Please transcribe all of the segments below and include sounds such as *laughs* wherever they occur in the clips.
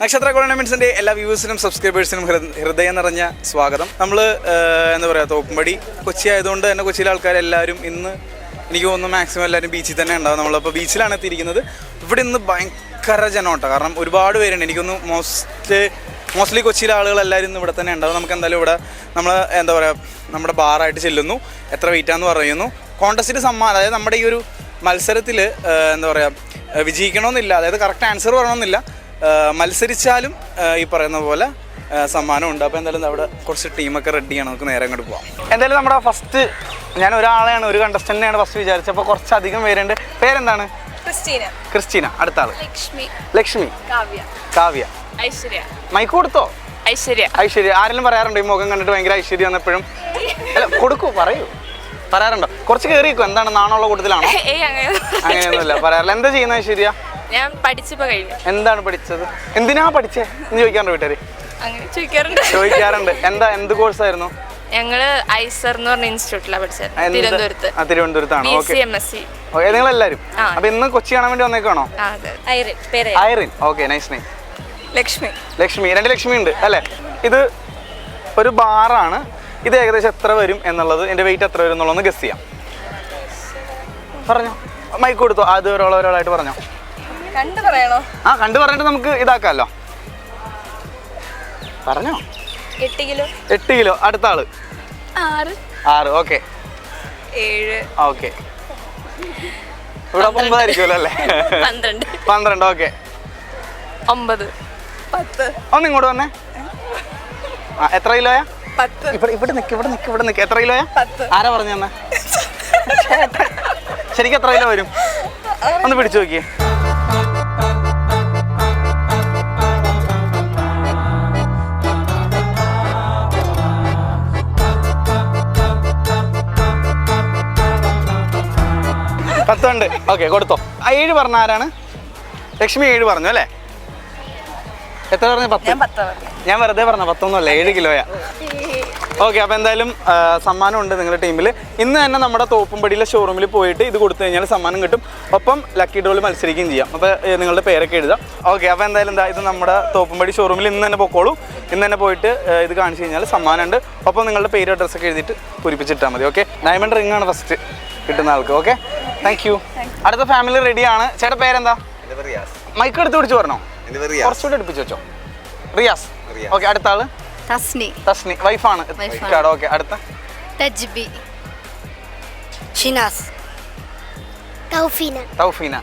നക്ഷത്ര ടൂർണമെന്റ്സിന്റെ എല്ലാ വ്യൂവേഴ്സിനും സബ്സ്ക്രൈബേഴ്സിനും ഹൃദയം നിറഞ്ഞ സ്വാഗതം. നമ്മൾ എന്താ പറയുക തോപ്പുംപടി കൊച്ചി ആയതുകൊണ്ട് തന്നെ കൊച്ചിയിലെ ആൾക്കാരെല്ലാവരും ഇന്ന് എനിക്ക് തോന്നുന്നു മാക്സിമം എല്ലാവരും ബീച്ചിൽ തന്നെ ഉണ്ടാവും. നമ്മളിപ്പോൾ ബീച്ചിലാണ് എത്തിയിരിക്കുന്നത്. ഇവിടെ ഇന്ന് ഭയങ്കര ജനോട്ടോ കാരണം ഒരുപാട് പേരുണ്ട്. എനിക്കൊന്ന് മോസ്റ്റ് മോസ്റ്റ്ലി കൊച്ചിയിലെ ആളുകൾ എല്ലാവരും ഇന്ന് ഇവിടെ തന്നെ ഉണ്ടാവും നമുക്ക് എന്തായാലും ഇവിടെ നമ്മൾ എന്താ പറയുക നമ്മുടെ ബാറായിട്ട് ചെല്ലുന്നു. എത്ര വെയിറ്റാന്ന് പറയുന്നു. കോൺടസ്റ്റിന് സമ്മാനം അതായത് നമ്മുടെ ഈ ഒരു മത്സരത്തിൽ എന്താ പറയുക വിജയിക്കണമെന്നില്ല. അതായത് കറക്റ്റ് ആൻസർ പറയണമെന്നില്ല. മത്സരിച്ചാലും ഈ പറയുന്ന പോലെ സമ്മാനം ഉണ്ട്. അപ്പോൾ എന്തായാലും അവിടെ കുറച്ച് ടീമൊക്കെ റെഡിയാണ്. നമുക്ക് നേരെ അങ്ങോട്ട് പോവാം. എന്തായാലും നമ്മുടെ ഫസ്റ്റ് ഞാൻ ഒരാളെയാണ് ഒരു കണ്ടസ്റ്റന്റിനെയാണ് ഫസ്റ്റ് വിചാരിച്ചത്. അപ്പോൾ കുറച്ചധികം പേരുണ്ട്. പേരെന്താണ്? ക്രിസ്റ്റീന. ക്രിസ്റ്റീന. അടുത്ത ആൾ. ലക്ഷ്മി. ലക്ഷ്മി. കാവ്യ. കാവ്യ. ഐശ്വര്യ. മൈക്ക് കൊടുത്തോ? ഐശ്വര്യ. ഐശ്വര്യ. ആരെങ്കിലും പറയാറുണ്ടോ? ഈ മുഖം കണ്ടിട്ട് ഭയങ്കര ഐശ്വര്യ വന്നപ്പോഴും? അല്ല കൊടുക്കൂ പറയൂ. പറയാറുണ്ടോ? കുറച്ച് കയറിക്കോ എന്താണ്? നാണുള്ള കൂട്ടത്തിലാണോ? ഏയ് അങ്ങനെ അങ്ങനെയൊന്നുമില്ല. പറയാറില്ല. എന്താ ചെയ്യുന്ന ഐശ്വര്യ? ഞാൻ പഠിച്ചപ്പോ കഴിഞ്ഞു. എന്താണ് പഠിച്ചത്? എന്തിനാ പഠിച്ചേ? എന്ന് ചോദിക്കാറുണ്ട് വീട്ടുകാര്? അങ്ങനെ ചോദിക്കാറുണ്ട്. ചോദിക്കാറുണ്ട്. എന്താ എന്ത് കോഴ്സ് ആയിരുന്നു? ഞങ്ങൾ ഐസർ എന്ന് പറഞ്ഞ ഇൻസ്റ്റിറ്റ്യൂട്ടിലാണ് പഠിച്ചത്. തിരുവനന്തപുരത്ത്. ആ തിരുവനന്തപുരത്താണ്? B okay C M S C okay നിങ്ങളെല്ലാവരും ആ. അപ്പൊ ഇന്ന് കൊച്ചി കാണാൻ വേണ്ടി വന്നേക്കാണോ? അതെ. ഐറിൻ പേര് Irene. Okay nice nice Lakshmi. Lakshmi രണ്ട് ലക്ഷ്മി ഉണ്ട് അല്ലേ? ഇത് ഒരു ബാറാണ് ഇത് ഏകദേശം എത്ര വരും എന്നുള്ളത് എന്റെ വെയിറ്റ് എത്ര വരും എന്നുള്ളതൊന്ന് ഗസ് ചെയ്യാം. പറഞ്ഞോ. മൈക്ക് കൊടുത്തോ. അത് ഒരാളൊരാളായിട്ട് പറഞ്ഞോ. കണ്ടു പറയണോ? ആ കണ്ടു പറഞ്ഞിട്ട് നമുക്ക് ഇതാക്കാമല്ലോ. പറഞ്ഞോ? എട്ട് കിലോ. എട്ട് കിലോ. അടുത്ത ആൾ. ആറ്. ആറ് ഓക്കെ. ഏഴ്. ഓക്കെ. ഇവിടെ ഒമ്പതായിരിക്കുമല്ലോ അല്ലേ? പന്ത്രണ്ട്. പന്ത്രണ്ട് ഓക്കെ. ഒമ്പത്. പത്ത്. ഒന്ന് ഇങ്ങോട്ട് വന്നേ. ആ എത്ര കിലോയാ പത്ത്. ഇവിടെ ഇവിടെ നിൽക്ക് ഇവിടെ നിൽക്ക് ഇവിടെ നിൽക്ക് എത്ര കിലോയാ പത്ത്. ആരാ പറഞ്ഞു തന്നെ? ശരിക്കും എത്ര കിലോ വരും? ഒന്ന് പിടിച്ചു നോക്കിയേ. പത്തുണ്ട്. ഓക്കെ കൊടുത്തോ. ആ ഏഴ് പറഞ്ഞ ആരാണ്? ലക്ഷ്മി ഏഴ് പറഞ്ഞു അല്ലേ? എത്ര പറഞ്ഞു? പത്ത്? ഞാൻ വെറുതെ പറഞ്ഞ പത്തൊന്നുമല്ല ഏഴ് കിലോയാ. ഓക്കെ അപ്പോൾ എന്തായാലും സമ്മാനം ഉണ്ട് നിങ്ങളുടെ ടീമിൽ ഇന്ന് തന്നെ നമ്മുടെ തോപ്പുംപടിയിലെ ഷോറൂമിൽ പോയിട്ട് ഇത് കൊടുത്തു കഴിഞ്ഞാൽ സമ്മാനം കിട്ടും. ഒപ്പം ലക്കി ഡ്രോയിൽ മത്സരിക്കുകയും ചെയ്യാം. അപ്പോൾ നിങ്ങളുടെ പേരൊക്കെ എഴുതാം. ഓക്കെ അപ്പോൾ എന്തായാലും എന്താ ഇത് നമ്മുടെ തോപ്പുംപടി ഷോറൂമിൽ ഇന്ന് തന്നെ പൊക്കോളൂ. ഇന്ന് തന്നെ പോയിട്ട് ഇത് കാണിച്ചു കഴിഞ്ഞാൽ സമ്മാനം ഉണ്ട് ഒപ്പം നിങ്ങളുടെ പേര് അഡ്രസ്സൊക്കെ എഴുതിയിട്ട് പൂരിപ്പിച്ചിട്ടാൽ മതി ഓക്കെ? ഡയമണ്ട് റിംഗ് ആണ് ഫസ്റ്റ് കിട്ടുന്ന ആൾക്ക് ഓക്കെ? താങ്ക് യു അടുത്ത ഫാമിലി റെഡിയാണ് ചേട്ടാ പേരെന്താ? മൈക്ക് എടുത്ത് പിടിച്ചു പറഞ്ഞോ? കുറച്ചുകൂടി എടുപ്പിച്ചു വെച്ചോ. റിയാസ്. റിയാസ്. ഓക്കെ അടുത്ത ആൾ? തസ്നി. തസ്നി. വൈഫാണ്. ഓക്കെ അടുത്ത. തജ്ബി. ഷിനാസ്. തൗഫീന. തൗഫീന.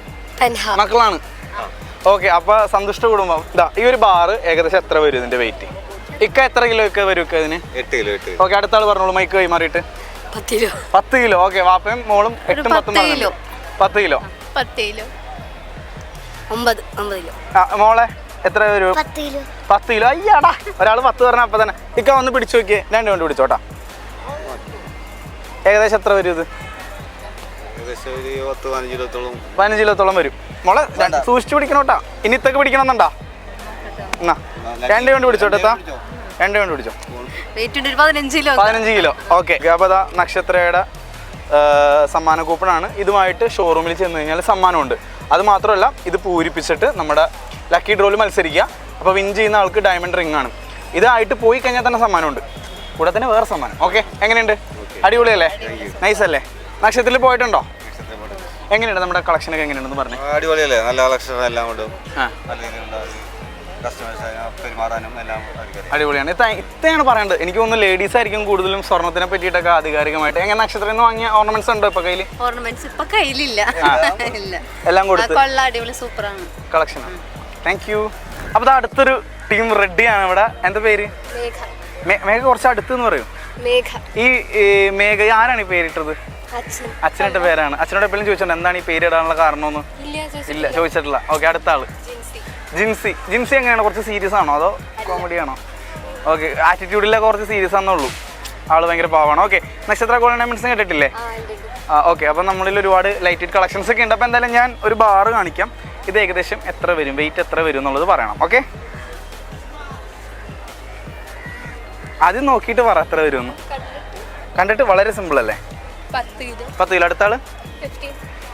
മക്കളാണ്. ഓക്കെ അപ്പൊ സന്തുഷ്ട കുടുംബം. ഇതാ ഈ ഒരു ബാറ് ഏകദേശം എത്ര വരും ഇതിന്റെ വെയിറ്റ് ഇക്ക എത്ര കിലോ ഒക്കെ വരും ഇക്ക ഇതിന്? എട്ട് കിലോ ഓക്കെ അടുത്ത ആൾ പറഞ്ഞോളൂ. മൈക്ക് കൈമാറിയിട്ട്. പത്ത് കിലോ. കിലോ ഓക്കെ വാപ്പയും മോളും എട്ടും പത്ത് പത്തും കിലോ. പത്ത് കിലോ. പത്ത് കിലോ. ഒമ്പത് ഒമ്പത് കിലോ. ആ മോളെ എത്ര വരും? പത്ത് കിലോ. അയ്യാടാ ഒരാൾ പത്ത് പറഞ്ഞ അപ്പൊ തന്നെ. ഇക്ക ഒന്ന് പിടിച്ചു നോക്കിയേ. രണ്ട് കൊണ്ട് പിടിച്ചോട്ടാ. ഏകദേശം എത്ര വരും ഇത്? ഒരു പതിനഞ്ച് കിലോത്തോളം. വരും. മോളെ രണ്ട് സൂക്ഷിച്ചു പിടിക്കണോട്ടാ ഇനി ഇത്തൊക്കെ പിടിക്കണമെന്നുണ്ടാ എന്നാ രണ്ട് കൊണ്ട് പിടിച്ചോട്ടെ എത്താ. രണ്ട് കൊണ്ട് പിടിച്ചോ? വെയിറ്റ് ഉണ്ട് ഒരു പതിനഞ്ച് കിലോ പതിനഞ്ച് കിലോ. ഓക്കെ അപ്പോൾ അതാ നക്ഷത്രയുടെ സമ്മാന കൂപ്പണാണ്. ഇതുമായിട്ട് ഷോറൂമിൽ ചെന്ന് കഴിഞ്ഞാൽ സമ്മാനമുണ്ട്. അത് മാത്രമല്ല ഇത് പൂരിപ്പിച്ചിട്ട് നമ്മുടെ ലക്കി ഡ്രോയിൽ മത്സരിക്കുക. അപ്പോൾ വിൻ ചെയ്യുന്ന ആൾക്ക് ഡയമണ്ട് റിംഗ് ആണ്. ഇതായിട്ട് പോയി കഴിഞ്ഞാൽ തന്നെ സമ്മാനമുണ്ട്. കൂടെ തന്നെ വേറെ സമ്മാനം. ഓക്കെ എങ്ങനെയുണ്ട്? അടിപൊളിയല്ലേ? നൈസ് അല്ലേ? നക്ഷത്രത്തിൽ പോയിട്ടുണ്ടോ? എങ്ങനെയുണ്ട് നമ്മുടെ കളക്ഷനൊക്കെ എങ്ങനെയുണ്ടെന്ന് പറഞ്ഞു? അടിപൊളിയല്ലേ? നല്ല കളക്ഷൻ എല്ലാം കൊണ്ടും. കസ്റ്റമേഴ്സ് പെരുമാറാനും എല്ലാം അടിപൊളിയാണ്. ഇത്തയാണ് ഇത്രയാണ് പറയേണ്ടത്. എനിക്ക് തോന്നുന്നു ലേഡീസ് ആയിരിക്കും കൂടുതലും സ്വർണത്തിനെ പറ്റിയിട്ടൊക്കെ ആധികാരികമായിട്ട്. എങ്ങനെ നക്ഷത്രം വാങ്ങിയ ഓർണമെന്റ്സ് ഉണ്ടോ ഇപ്പൊ കയ്യിൽ ഓർണമെന്റ്സ് ഇപ്പൊ കയ്യിലില്ല. *laughs* ഇല്ല. എല്ലാം കൊടുത്തു. അടിപൊളി സൂപ്പറാണ്. കളക്ഷൻ താങ്ക് യു അപ്പൊ അടുത്തൊരു ടീം റെഡിയാണ് ഇവിടെ. എന്താ പേര്? മേഘ. മേഘ കുറച്ച് അടുത്ത് എന്ന് പറയും. മേഘ. ഈ മേഘ ആരാണ് ഈ പേരിട്ടത്? അച്ഛൻ. അച്ഛനിട്ട പേരാണ്. അച്ഛനോട് എപ്പോഴും ചോദിച്ചിട്ടുണ്ട് എന്താണ് ഈ പേര് ഇടാനുള്ള കാരണമെന്ന്? ഇല്ല ചോദിച്ചിട്ടില്ല. ഓക്കെ അടുത്ത ആൾ. ജിൻസി. ജിൻസി എങ്ങനെയാണ്? കുറച്ച് സീരിയസ് ആണോ? അതോ കോമഡി ആണോ? ഓക്കെ ആറ്റിറ്റ്യൂഡിലെ കുറച്ച് സീരിയസ് ആണെന്നുള്ളൂ. ആൾ ഭയങ്കര പാവാണ്. ഓക്കെ നക്ഷത്ര കോളനമെന്റ്സ് കേട്ടിട്ടില്ലേ? ആ ഓക്കെ അപ്പം നമ്മളിൽ ഒരുപാട് ലൈറ്റ് കളക്ഷൻസ് ഒക്കെ ഉണ്ട്. അപ്പോൾ എന്തായാലും ഞാൻ ഒരു ബാറ് കാണിക്കാം. ഇത് ഏകദേശം എത്ര വരും? വെയിറ്റ് എത്ര വരും എന്നുള്ളത് പറയണം. ഓക്കെ ആദ്യം നോക്കിയിട്ട് പറ എത്ര വരുമെന്ന് കണ്ടിട്ട്. വളരെ സിമ്പിൾ അല്ലേ? പത്ത് കിലോ. അടുത്താൾ അടുത്ത ആൾ?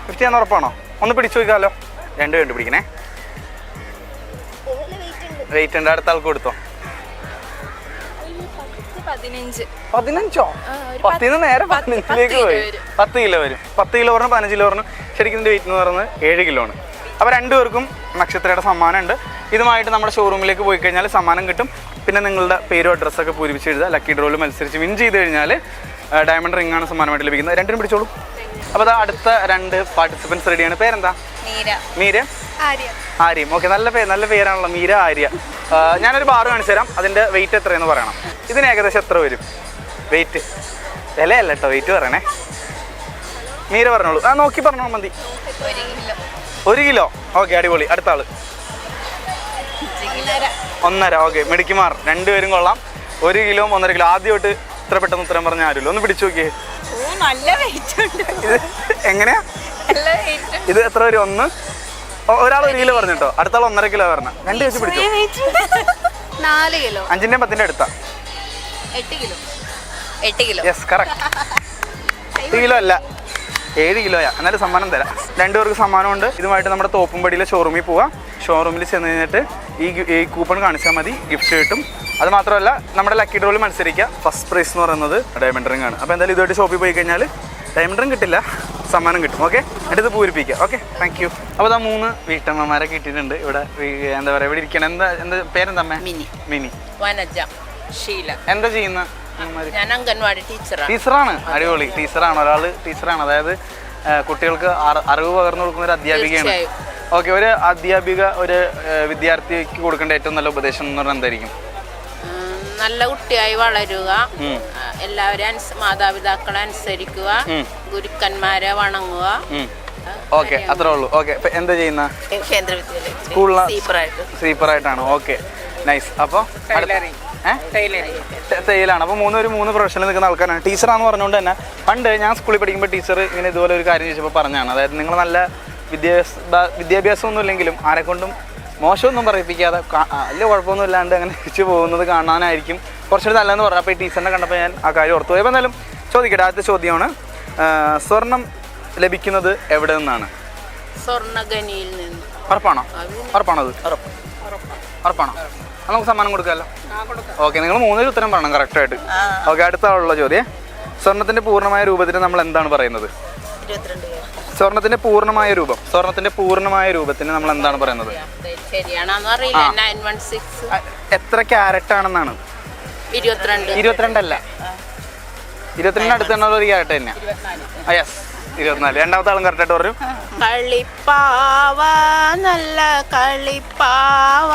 ഫിഫ്റ്റി ആണെന്ന് ഉറപ്പാണോ? ഒന്ന് പിടിച്ചു നോക്കാമല്ലോ രണ്ട് കണ്ടു പിടിക്കണേ വെയിറ്റ് ഉണ്ട് അടുത്ത ആൾക്ക് കൊടുത്തോ? പതിനഞ്ച്. പത്തിന് നേരെ പതിനഞ്ചിലേക്ക് പോയി. പത്ത് കിലോ വരും. പത്ത് കിലോ പറഞ്ഞു പതിനഞ്ച് കിലോ പറഞ്ഞു ശരിക്കും വെയിറ്റ് എന്ന് പറയുന്നത് ഏഴ് കിലോ ആണ്. അപ്പോൾ രണ്ടുപേർക്കും നക്ഷത്രയുടെ സമ്മാനം ഉണ്ട് ഇതുമായിട്ട് നമ്മുടെ ഷോറൂമിലേക്ക് പോയി കഴിഞ്ഞാൽ സമ്മാനം കിട്ടും. പിന്നെ നിങ്ങളുടെ പേരും അഡ്രസ്സൊക്കെ പൂരിപ്പിച്ച് എഴുതുക. ലക്കി ഡ്രോയിൽ മത്സരിച്ച് വിൻ ചെയ്ത് കഴിഞ്ഞാൽ ഡയമണ്ട് റിംഗ് ആണ് സമ്മാനമായിട്ട് ലഭിക്കുന്നത്. രണ്ടിനും പിടിച്ചോളൂ. അപ്പോൾ അത് അടുത്ത രണ്ട് പാർട്ടിസിപ്പൻസ് റെഡിയാണ് പേരെന്താ? മീര. ആര്യ. ഓക്കെ നല്ല പേര് നല്ല പേരാണല്ലോ മീര ആര്യ. ഞാനൊരു ബാർ കാണിച്ചു തരാം. അതിന്റെ വെയിറ്റ് എത്രയെന്ന് പറയണം. ഇതിന് ഏകദേശം എത്ര വരും? വെയിറ്റ് വിലയല്ല കേട്ടോ വെയിറ്റ് പറയണേ. മീര പറഞ്ഞോളൂ. ആ നോക്കി പറഞ്ഞോളൂ മതി. ഒരു കിലോ. ഓക്കെ അടിപൊളി. അടുത്ത ആൾ. ഒന്നര. ഓക്കെ മെഡിക്കുമാർ രണ്ടുപേരും കൊള്ളാം. ഒരു കിലോ ഒന്നര കിലോ. ആദ്യമായിട്ട് ഇത്ര പെട്ടെന്ന് ഉത്തരം പറഞ്ഞ ആരുമില്ല. ഒന്ന് പിടിച്ചു നോക്കിയേ. ഓ നല്ല വെയിറ്റ് ഉണ്ട്. എങ്ങനെയാ? ഇത് എത്ര വരും? ഒന്ന്. ഒരാൾ ഒരു കിലോ പറഞ്ഞിട്ടോ അടുത്ത ആൾ ഒന്നര കിലോ പറഞ്ഞ. രണ്ട് വെച്ച് പിടിച്ചു? നാല് കിലോ. അഞ്ചിന്റെ പത്തിന്റെ അടുത്താ. എട്ട് കിലോ. എട്ട് കിലോ. യെസ് കറക്റ്റ് എട്ട് കിലോ അല്ല. ഏഴ് കിലോയാ. എന്നാലും സമ്മാനം തരാം. രണ്ടുപേർക്ക് സമ്മാനമുണ്ട്. ഇതുമായിട്ട് നമ്മുടെ തോപ്പുംപടിയിലെ ഷോറൂമിൽ പോവാം. ഷോറൂമിൽ ചെന്ന് കഴിഞ്ഞിട്ട് ഈ ഈ കൂപ്പൺ കാണിച്ചാൽ മതി. ഗിഫ്റ്റ് കിട്ടും. അത് മാത്രമല്ല നമ്മുടെ ലക്കി ഡ്രോയിൽ മത്സരിക്കുക ഫസ്റ്റ് പ്രൈസ് എന്ന് പറയുന്നത് ഡയമണ്ട് റിംഗ് ആണ്. അപ്പോൾ എന്തായാലും ഇതുമായിട്ട് ഷോപ്പിൽ പോയി കഴിഞ്ഞാൽ ഡയമണ്ട് റിംഗ് കിട്ടില്ല. സമ്മാനം കിട്ടും ഓക്കെ എന്നിട്ട് ഇത് പൂരിപ്പിക്കുക ഓക്കെ താങ്ക് യു അപ്പോൾ ആ മൂന്ന് വീട്ടമ്മമാരെ കിട്ടിയിട്ടുണ്ട്. ഇവിടെ എന്താ പറയുക ഇവിടെ ഇരിക്കണം. എന്താ എന്താ പേരെന്താ അമ്മേ? മിനി. മിനി. വനജ ഷീല. എന്താ ചെയ്യുന്ന ഞാൻ അംഗൻവാടി ടീച്ചറാണ് ടീച്ചറാണ്? അടിപൊളി. ടീച്ചറാണ് ഒരാൾ ടീച്ചറാണ്. അതായത് കുട്ടികൾക്ക് അറിവ് പകർന്നു കൊടുക്കുന്ന ഒരു അധ്യാപികയാണ്. ഓക്കെ ഒരു അധ്യാപിക ഒരു വിദ്യാർത്ഥിക്ക് കൊടുക്കേണ്ട ഏറ്റവും നല്ല ഉപദേശം എന്ന് പറഞ്ഞാൽ എന്തായിരിക്കും? നല്ല കുട്ടിയായി വളരുക. എല്ലാവരും മാതാപിതാക്കളെ അനുസരിക്കുക. ഗുരുക്കന്മാരെ വണങ്ങുക. ഓക്കെ അത്രേ ഉള്ളൂ. ഓക്കെ എന്താ ചെയ്യുന്ന? കേന്ദ്ര സ്ലീപ്പറായിട്ടാണ്. ഓക്കെ. നൈസ്. അപ്പോൾ തേയിലാണ് അപ്പോൾ മൂന്ന് ഒരു മൂന്ന് പ്രൊഫഷനിൽ നിൽക്കുന്ന ആൾക്കാരാണ്. ടീച്ചറാന്ന് പറഞ്ഞുകൊണ്ട് തന്നെ പണ്ട് ഞാൻ സ്കൂളിൽ പഠിക്കുമ്പോൾ ടീച്ചർ ഇങ്ങനെ ഇതുപോലെ ഒരു കാര്യം ചോദിച്ചപ്പോൾ പറഞ്ഞാണ് അതായത് നിങ്ങൾ നല്ല വിദ്യാഭ്യാസ ഒന്നും ഇല്ലെങ്കിലും ആരെക്കൊണ്ടും മോശമൊന്നും പറയിപ്പിക്കാതെ വലിയ കുഴപ്പമൊന്നും ഇല്ലാണ്ട് അങ്ങനെ തിരിച്ചു പോകുന്നത് കാണാനായിരിക്കും. കുറച്ചുകൂടി നല്ലതെന്ന് പറഞ്ഞു അപ്പോൾ ഈ ടീച്ചറിനെ കണ്ടപ്പോൾ ഞാൻ ആ കാര്യം ഓർത്തു പോയപ്പോൾ എന്നാലും എന്തായാലും ചോദിക്കട്ടെ ആദ്യത്തെ ചോദ്യമാണ്. സ്വർണം ലഭിക്കുന്നത് എവിടെ നിന്നാണ്? സ്വർണഖനിയിൽ നിന്ന്. ഉറപ്പാണോ? ഉറപ്പാണോ അത്? ഉറപ്പാണോ? നമുക്ക് സമ്മാനം കൊടുക്കാമല്ലോ. ഓക്കെ നിങ്ങൾ മൂന്നൊരു ഉത്തരം പറയണം കറക്റ്റായിട്ട്. ഓക്കെ അടുത്ത ആളുള്ള ചോദ്യം. സ്വർണത്തിന്റെ പൂർണമായ രൂപത്തിന് നമ്മൾ എന്താണ് പറയുന്നത്? സ്വർണത്തിന്റെ പൂർണമായ രൂപം. സ്വർണത്തിന്റെ പൂർണമായ രൂപത്തിന് നമ്മൾ എന്താണ് പറയുന്നത്? എത്ര ക്യാരറ്റ് ആണെന്നാണ് ഇരുപത്തിരണ്ട്. ഇരുപത്തിരണ്ടല്ല. ഇരുപത്തിരണ്ട് അടുത്തുള്ള ഒരു ക്യാരറ്റ് തന്നെയാണ് യെസ് ഇരുപത്തിനാല്. രണ്ടാമത്തെ ആളും കറക്റ്റായിട്ട് പറഞ്ഞു. കളിപ്പാവ നല്ല കളിപ്പാവ.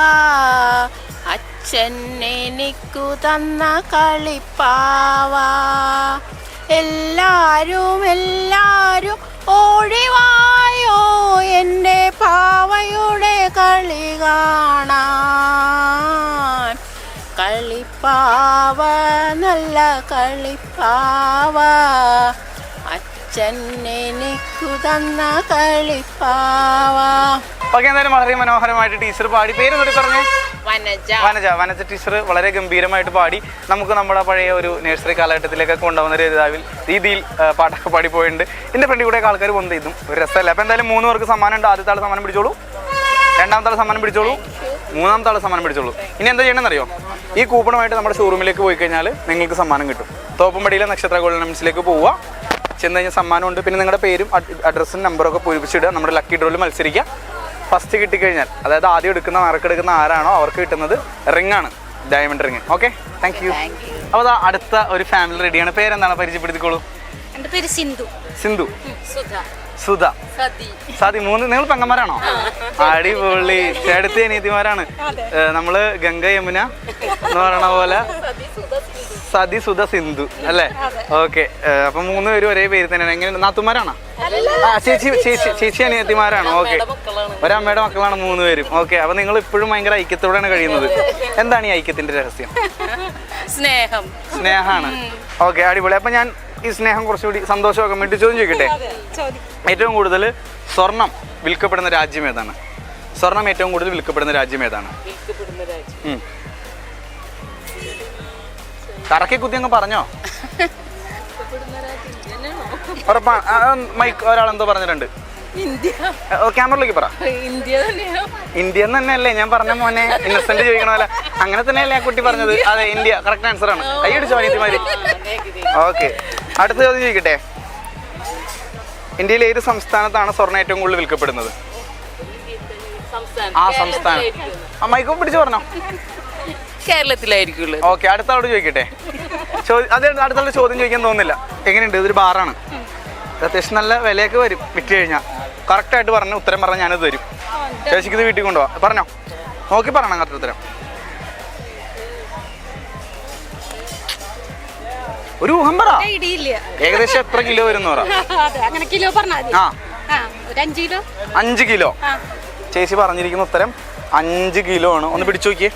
അച്ഛൻ എനിക്കു തന്ന കളിപ്പാവ. എല്ലാരും എല്ലാരും ഓടിവായോ എന്റെ പാവയുടെ കളി കാണാൻ. കളിപ്പാവ നല്ല കളിപ്പാവ. അച്ഛൻ എനിക്കു തന്ന കളിപ്പാവ. ഓക്കെ എന്തായാലും വളരെ മനോഹരമായിട്ട് ടീച്ചർ പാടി പേര് കൂടി പറഞ്ഞേ. വനജ. വനജ. ടീച്ചർ വളരെ ഗംഭീരമായിട്ട് പാടി. നമുക്ക് നമ്മുടെ പഴയ ഒരു നഴ്സറി കാലഘട്ടത്തിലേക്ക് കൊണ്ടുവന്ന രീതിയിൽ രീതിയിൽ പാട്ടൊക്കെ പാടി പോയിട്ടുണ്ട് എന്റെ ഫ്രണ്ടിൽ കൂടെ ആൾക്കാർ വന്ന് ഇതും ഒരു രസമല്ല? അപ്പോൾ എന്തായാലും മൂന്ന് പേർക്ക് സമ്മാനം ഉണ്ട്. ആദ്യത്തെ സമ്മാനം പിടിച്ചോളൂ. രണ്ടാമത്തെ ആൾ സമ്മാനം പിടിച്ചോളൂ. മൂന്നാമത്തെ ആൾ സമ്മാനം പിടിച്ചോളൂ. ഇനി എന്താ ചെയ്യണമെന്ന് അറിയോ ഈ കൂപ്പണമായിട്ട് നമ്മുടെ ഷോറൂമിലേക്ക് പോയി കഴിഞ്ഞാൽ നിങ്ങൾക്ക് സമ്മാനം കിട്ടും. തോപ്പുംപടിയിലെ നക്ഷത്ര ഗോൾഡൻസിലേക്ക് പോവുക. ചെന്ന് കഴിഞ്ഞാൽ സമ്മാനമുണ്ട്. പിന്നെ നിങ്ങളുടെ പേരും അഡ്രസ്സും അഡ്രസ്സും നമ്പറൊക്കെ പൂരിപ്പിച്ചിടുക. നമ്മുടെ ലക്കി ഡ്രോയിൽ മത്സരിക്കുക. ഫസ്റ്റ് കിട്ടിക്കഴിഞ്ഞാൽ അതായത് ആദ്യം എടുക്കുന്ന നറുക്കെടുക്കുന്ന ആരാണോ അവർക്ക് കിട്ടുന്നത് റിംഗ് ആണ് diamond ring okay thank you അപ്പോൾ അടുത്ത ഒരു ഫാമിലി റെഡിയാണ് പേരെന്താണ്? പരിചയപ്പെടുത്തിക്കോളൂ. എന്റെ പേര് സിന്ധു. സിന്ധു. സുധ. സതി. സാദി മൂന്ന് നിങ്ങൾ പെങ്ങന്മാരാണോ? അടിപൊളി. ചേട്ടത്തി അനിയത്തിമാരാണ്. നമ്മൾ ഗംഗ യമുന എന്ന് പറയണ പോലെ സതി സുധ സിന്ധു അല്ലേ? ഓക്കെ. അപ്പൊ മൂന്ന് പേരും ഒരേ പേര് തന്നെയാണ്. എങ്ങനെ നാത്തുമാരാണോ? ആ ചേച്ചി ചേച്ചി ചേച്ചി അനിയത്തിമാരാണോ? ഓക്കെ. ഒരമ്മയുടെ മക്കളാണ് മൂന്ന് പേരും. ഓക്കെ. അപ്പൊ നിങ്ങൾ ഇപ്പോഴും ഭയങ്കര ഐക്യത്തോടെയാണ് കഴിയുന്നത്. എന്താണ് ഈ ഐക്യത്തിന്റെ രഹസ്യം? സ്നേഹം. സ്നേഹമാണ്. ഓക്കെ അടിപൊളി. അപ്പൊ ഞാൻ ഈ സ്നേഹം കുറച്ചുകൂടി സന്തോഷമൊക്കെ വേണ്ടി ചോദ്യം ചോദിക്കട്ടെ? ഏറ്റവും കൂടുതൽ സ്വർണം വിൽക്കപ്പെടുന്ന രാജ്യം ഏതാണ്? സ്വർണം ഏറ്റവും കൂടുതൽ വിൽക്കപ്പെടുന്ന രാജ്യം ഏതാണ്? ഉം. കറക്കി കുത്തി അങ്ങ് പറഞ്ഞോ? മൈക്ക് ഒരാളെന്തോ പറഞ്ഞിട്ടുണ്ട്. ക്യാമറയിലേക്ക് പറ. ഇന്ത്യ തന്നെയല്ലേ? ഞാൻ പറഞ്ഞ മോനെ ഇന്നസെന്റ് ചോദിക്കണ പോലെ അങ്ങനെ തന്നെയല്ലേ ആ കുട്ടി പറഞ്ഞത്? അതെ ഇന്ത്യ. കറക്റ്റ് ആൻസർ ആണ്. കൈയടിച്ചോ അനിയത്തിമാര് ഓക്കെ. അടുത്ത ചോദ്യം ചോദിക്കട്ടെ? ഇന്ത്യയിലെ ഏത് സംസ്ഥാനത്താണ് സ്വർണ ഏറ്റവും കൂടുതൽ വിൽക്കപ്പെടുന്നത്? ആ സംസ്ഥാനം. ആ മൈക്കോ പിടിച്ചു പറഞ്ഞോ. കേരളത്തിലായിരിക്കുള്ളൂ ഓക്കെ അടുത്ത ആളോട് ചോദിക്കട്ടെ? ചോദ്യം അതെ അടുത്ത ചോദ്യം ചോദിക്കാൻ തോന്നുന്നില്ല. എങ്ങനെയുണ്ട്? ഇതൊരു ബാറാണ് അത്യാവശ്യം നല്ല വിലയൊക്കെ വരും വിറ്റ് കഴിഞ്ഞാൽ കറക്റ്റായിട്ട് പറഞ്ഞു ഉത്തരം പറഞ്ഞാൽ ഞാനത് തരും. ചേച്ചിക്ക് ഇത് വീട്ടിൽ കൊണ്ടുപോവാം പറഞ്ഞോ? നോക്കി പറയണം കറക്റ്റ് ഉത്തരം. ഒരു ഊഹം പറ. ഇടിയില്ല. ഏകദേശം എത്ര കിലോ വരും അങ്ങനെ കിലോ അഞ്ച് കിലോ. ചേച്ചി പറഞ്ഞിരിക്കുന്ന ഉത്തരം അഞ്ച് കിലോ ആണ്. ഒന്ന് പിടിച്ചു നോക്കിയേ.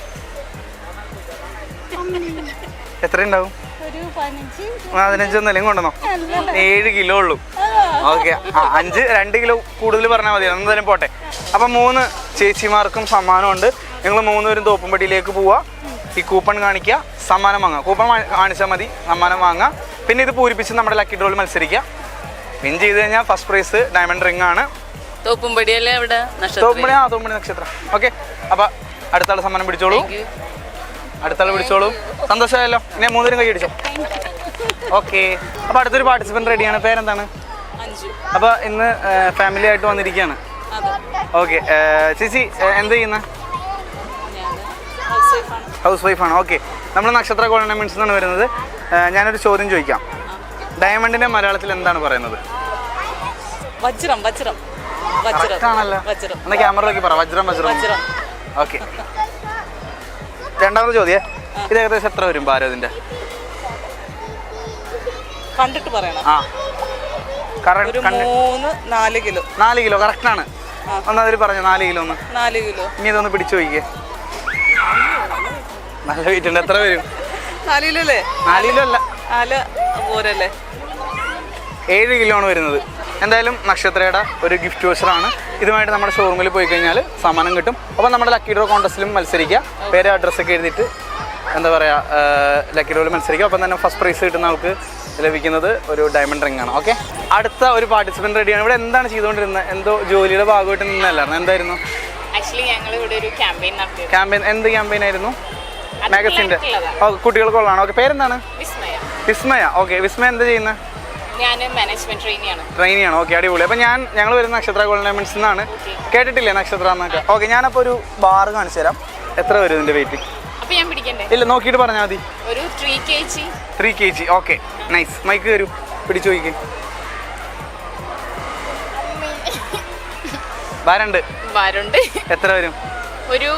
എത്ര ഉണ്ടാവും ഒരു പതിനഞ്ച്. പതിനഞ്ച് ഒന്നല്ലേ? കൊണ്ടുവന്നോ. ഏഴ് കിലോ ഉള്ളൂ. ഓക്കെ. അഞ്ച് രണ്ട് കിലോ കൂടുതൽ പറഞ്ഞാൽ മതി. എന്തായാലും പോട്ടെ. അപ്പൊ മൂന്ന് ചേച്ചിമാർക്കും സമ്മാനമുണ്ട്. നിങ്ങൾ മൂന്നുപേരും തോപ്പുംപടിയിലേക്ക് പോവാ. ഈ കൂപ്പൺ കാണിക്കുക സമ്മാനം വാങ്ങുക കൂപ്പൺ കാണിച്ചാൽ മതി. സമ്മാനം വാങ്ങുക പിന്നെ ഇത് പൂരിപ്പിച്ച് നമ്മുടെ ലക്കി ഡ്രോയിൽ മത്സരിക്കുക വിൻ ചെയ്ത് കഴിഞ്ഞാൽ ഫസ്റ്റ് പ്രൈസ് ഡയമണ്ട് റിംഗ് ആണ്. തോപ്പുംപടിയല്ലേ അവിടെ തോപ്പുംപടി ആ തോപ്പുംപടി നക്ഷത്രം. ഓക്കെ. അപ്പൊ അടുത്ത ആൾ സമ്മാനം പിടിച്ചോളൂ. അടുത്ത വിളിച്ചോളൂ. പിടിച്ചോളൂ സന്തോഷമായല്ലോ. ഇനി മൂന്നുപേരും കൈ അടിച്ചോ ഓക്കെ അപ്പോൾ അടുത്തൊരു പാർട്ടിസിപ്പന്റ് റെഡിയാണ് പേരെന്താണ്? അപ്പോൾ ഇന്ന് ഫാമിലി ആയിട്ട് വന്നിരിക്കുകയാണ്. ഓക്കെ ചേച്ചി എന്ത് ചെയ്യുന്ന? ഹൗസ് വൈഫാണ് ഓക്കെ നമ്മൾ നക്ഷത്ര മിൻസ് എന്നാണ് വരുന്നത്. ഞാനൊരു ചോദ്യം ചോദിക്കാം. ഡയമണ്ടിന്റെ മലയാളത്തിൽ എന്താണ് പറയുന്നത്? വജ്രം വജ്രം. വജ്രം. ആണല്ലോ. എന്നാ ക്യാമറയിലേക്ക് പറ. വജ്രം വജ്രം. ഓക്കെ രണ്ടാമത്തെ ചോദ്യേ. ഇത് ഏകദേശം എത്ര വരും ഭാരം ഇതിന്റെ കണ്ടിട്ട് പറയണം. ആ. കറക്റ്റ് മൂന്ന് നാല് കിലോ. നാല് കിലോ കറക്റ്റാണ്. ഒന്ന് അതിൽ പറഞ്ഞു നാല് കിലോ ഒന്ന്. നാല് കിലോ. ഇനി ഇതൊന്ന് പിടിച്ചു നോക്കിക്കേ. നല്ല വെയിറ്റ് ഉണ്ട്. എത്ര വരും? നാല് കിലോ അല്ലേ? നാല് കിലോ അല്ല. നാല് പോരല്ലേ? ഏഴ് കിലോ ആണ് വരുന്നത്. എന്തായാലും നക്ഷത്രയുടെ ഒരു ഗിഫ്റ്റ് വോച്ചറാണ് ഇതുമായിട്ട് നമ്മുടെ ഷോറൂമിൽ പോയി കഴിഞ്ഞാൽ സമ്മാനം കിട്ടും. അപ്പോൾ നമ്മുടെ ലക്കി ഡ്രോ കോൺടെസ്റ്റിലും മത്സരിക്കുക. പേര് അഡ്രസ്സൊക്കെ എഴുതിയിട്ട് എന്താ പറയുക ലക്കി ഡ്രോയിൽ മത്സരിക്കുക. അപ്പം തന്നെ ഫസ്റ്റ് പ്രൈസ് കിട്ടുന്ന ആൾക്ക് ലഭിക്കുന്നത് ഒരു ഡയമണ്ട് റിംഗ് ആണ്. ഓക്കെ അടുത്ത ഒരു പാർട്ടിസിപ്പന്റ് റെഡിയാണ് ഇവിടെ എന്താണ് ചെയ്തുകൊണ്ടിരുന്നത്? എന്തോ ജോലിയുടെ ഭാഗമായിട്ട് നിന്നല്ലായിരുന്നു എന്തായിരുന്നു? ആക്ച്വലി ഞങ്ങൾ ഇവിടെ ഒരു ക്യാമ്പയിൻ എന്ത് ക്യാമ്പയിൻ ആയിരുന്നു? മാഗസിന്റെ കുട്ടികൾക്കുള്ളതാണ്. ഓക്കെ പേരെന്താണ്? വിസ്മയ. വിസ്മയ. ഓക്കെ വിസ്മയ എന്താ ചെയ്യുന്നത്? ഞാൻ മാനേജ്മെന്റ് ട്രെയിനിയാണ് ട്രെയിനിയാണ് ഓക്കെ അടിപൊളി. അപ്പോൾ ഞാൻ ഞങ്ങൾ വരുന്ന നക്ഷത്ര ഡയമണ്ട്സ് നിന്നാണ് കേട്ടിട്ടില്ലേ നക്ഷത്ര എന്നൊക്കെ? ഓക്കെ ഞാനപ്പോൾ ഒരു ബാർ കാണിച്ചു തരാം. എത്ര വരും ഇതിന്റെ വെയിറ്റ് അപ്പോൾ ഞാൻ പിടിക്കണ്ടേ? ഇല്ല നോക്കിയിട്ട് പറഞ്ഞാൽ മതി. ഒരു three K G three K G okay nice mic വരൂ പിടിച്ചു നോക്കി ബാരുണ്ട് വരുണ്ട്. എത്ര വരും? ഒരു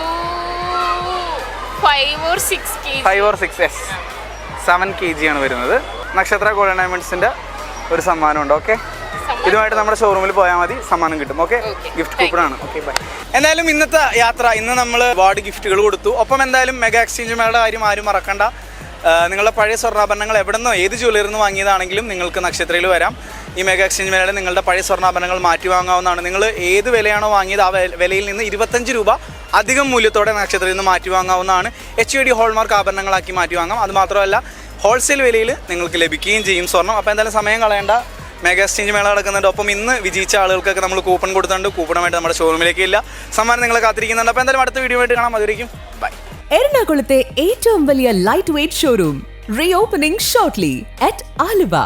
five or six five or six yes seven K G ആണ് വരുന്നത്. നക്ഷത്ര ഗോൾഡൻ ഡയമണ്ട്സിന്റെ ഒരു സമ്മാനം ഉണ്ട് ഓക്കെ ഇതുമായിട്ട് നമ്മുടെ ഷോറൂമിൽ പോയാൽ മതി സമ്മാനം കിട്ടും ഓക്കെ ഗിഫ്റ്റ് കൂപ്പൺ ആണ് ഓക്കെ ബൈ എന്തായാലും ഇന്നത്തെ യാത്ര ഇന്ന് നമ്മൾ ഒരുപാട് ഗിഫ്റ്റുകൾ കൊടുത്തു. ഒപ്പം എന്തായാലും മെഗാ എക്സ്ചേഞ്ച് മേളയുടെ കാര്യം ആരും മറക്കണ്ട. നിങ്ങളുടെ പഴയ സ്വർണാഭരണങ്ങൾ എവിടെന്നോ ഏത് ജ്വല്ലറിൽ നിന്ന് വാങ്ങിയതാണെങ്കിലും നിങ്ങൾക്ക് നക്ഷത്രയിൽ വരാം. ഈ മെഗാ എക്സ്ചേഞ്ച് മേളയിൽ നിങ്ങളുടെ പഴയ സ്വർണാഭരണങ്ങൾ മാറ്റി വാങ്ങാവുന്നതാണ്. നിങ്ങൾ ഏത് വിലയാണോ വാങ്ങിയത് ആ വിലയിൽ നിന്ന് ഇരുപത്തഞ്ച് രൂപ അധികം മൂല്യത്തോടെ നക്ഷത്രയിൽ നിന്ന് മാറ്റി വാങ്ങാവുന്നതാണ്. എച്ച് ഡി ഹോൾമാർക്ക് ആഭരണങ്ങളാക്കി മാറ്റി വാങ്ങാം. അത് മാത്രമല്ല ഹോൾസെയിൽ വിലയിൽ നിങ്ങൾക്ക് ലഭിക്കുകയും ചെയ്യും സ്വർണം അപ്പോൾ എന്തായാലും സമയം കളയേണ്ട. മെഗാ എക്സ്ചേഞ്ച് മേള നടക്കുന്നുണ്ട്. ഒപ്പം ഇന്ന് വിജയിച്ച ആളുകൾക്കൊക്കെ നമ്മൾ കൂപ്പൺ കൊടുത്തിട്ടുണ്ട്. കൂപ്പണമായിട്ട് നമ്മുടെ ഷോറൂമിലേക്ക് ഇല്ല. സമ്മാനം നിങ്ങൾ കാത്തിരിക്കുന്നുണ്ട്. അപ്പോൾ എന്തായാലും അടുത്ത വീഡിയോ ആയിട്ട് കാണാം. അതുവരെയും ബൈ എറണാകുളത്തെ ഏറ്റവും വലിയ light weight showroom reopening shortly at Aluva.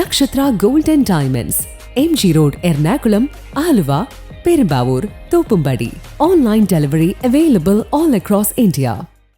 Nakshatra gold and diamonds M G road Ernakulam Aluva Perumbavoor Thoppumpady. Online delivery available all across India